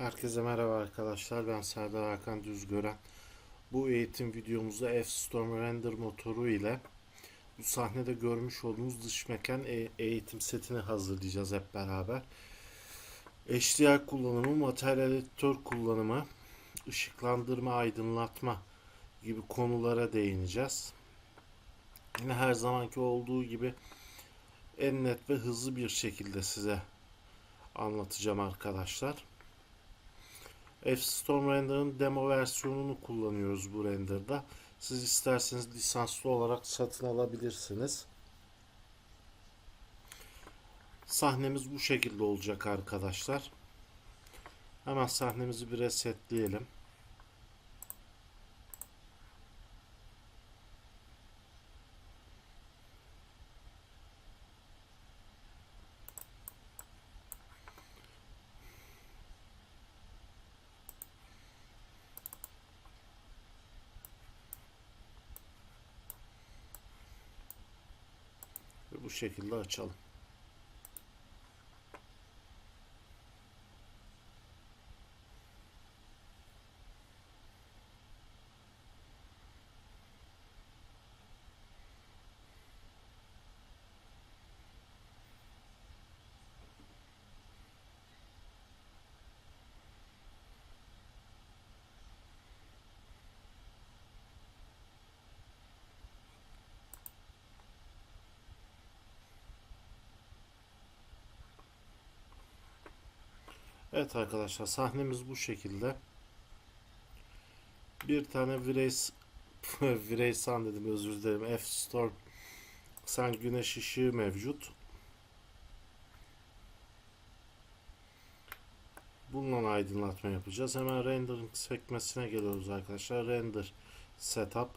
Herkese merhaba arkadaşlar. Ben Serdar Hakan Düzgören. Bu eğitim videomuzda F-Storm Render motoru ile bu sahnede görmüş olduğunuz dış mekan e- eğitim setini hazırlayacağız hep beraber. HDR kullanımı, materyal editör kullanımı, ışıklandırma, aydınlatma gibi konulara değineceğiz. Yine her zamanki olduğu gibi en net ve hızlı bir şekilde size anlatacağım arkadaşlar. F-Storm Render'ın demo versiyonunu kullanıyoruz bu renderda. Siz isterseniz lisanslı olarak satın alabilirsiniz. Sahnemiz bu şekilde olacak arkadaşlar. Hemen sahnemizi bir resetleyelim. Bu şekilde açalım. Evet arkadaşlar sahnemiz bu şekilde. Bir tane Vireys Vireysan dedim özür dilerim. F-Storm Sen güneş ışığı mevcut. Bununla aydınlatma yapacağız. Hemen rendering sekmesine geliyoruz arkadaşlar. Render setup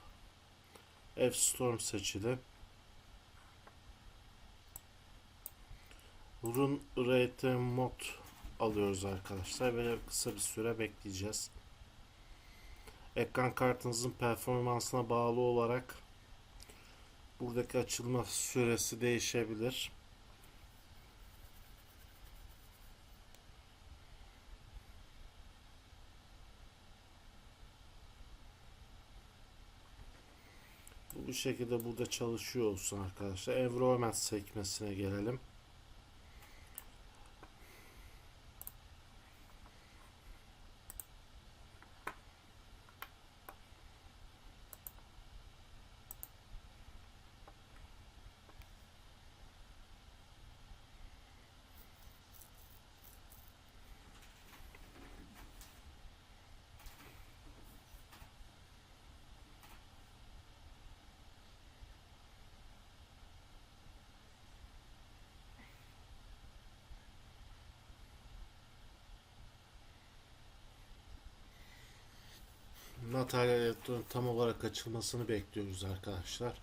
F-Storm seçili. Run Rate Mod alıyoruz arkadaşlar ve kısa bir süre bekleyeceğiz. Ekran kartınızın performansına bağlı olarak buradaki açılma süresi değişebilir. Bu şekilde burada çalışıyor olsun arkadaşlar. Environment sekmesine gelelim. Elektron tam olarak açılmasını bekliyoruz arkadaşlar.